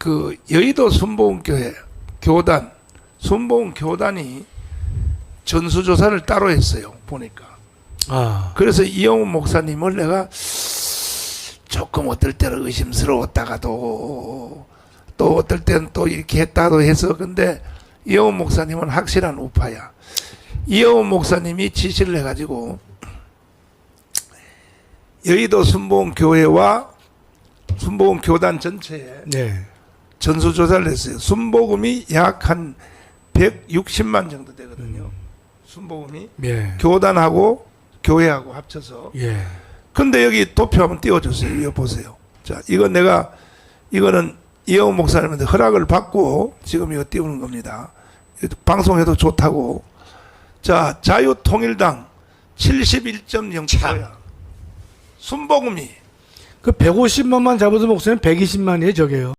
그 여의도 순복음교회 교단 순복음 교단이 전수조사를 따로 했어요 보니까 아, 그래서 이영훈 목사님을 내가 조금 어떨 때는 의심스러웠다가도 또 어떨 때는 또 이렇게 했다도 해서 근데 이영훈 목사님은 확실한 우파야. 이영훈 목사님이 지시를 해가지고 여의도 순복음 교회와 순복음 교단 전체에 네. 전수조사를 했어요. 순복음이 약 한 160만 정도 되거든요. 순복음이 예. 교단하고 교회하고 합쳐서 예. 근데 여기 도표 한번 띄워주세요. 이거 보세요. 자, 이건 내가 이거는 이영호 목사님한테 허락을 받고 지금 이거 띄우는 겁니다. 방송해도 좋다고. 자, 자유통일당 71.0%야. 순복음이 그 150만만 잡아도 목사님 120만이에요, 저게요.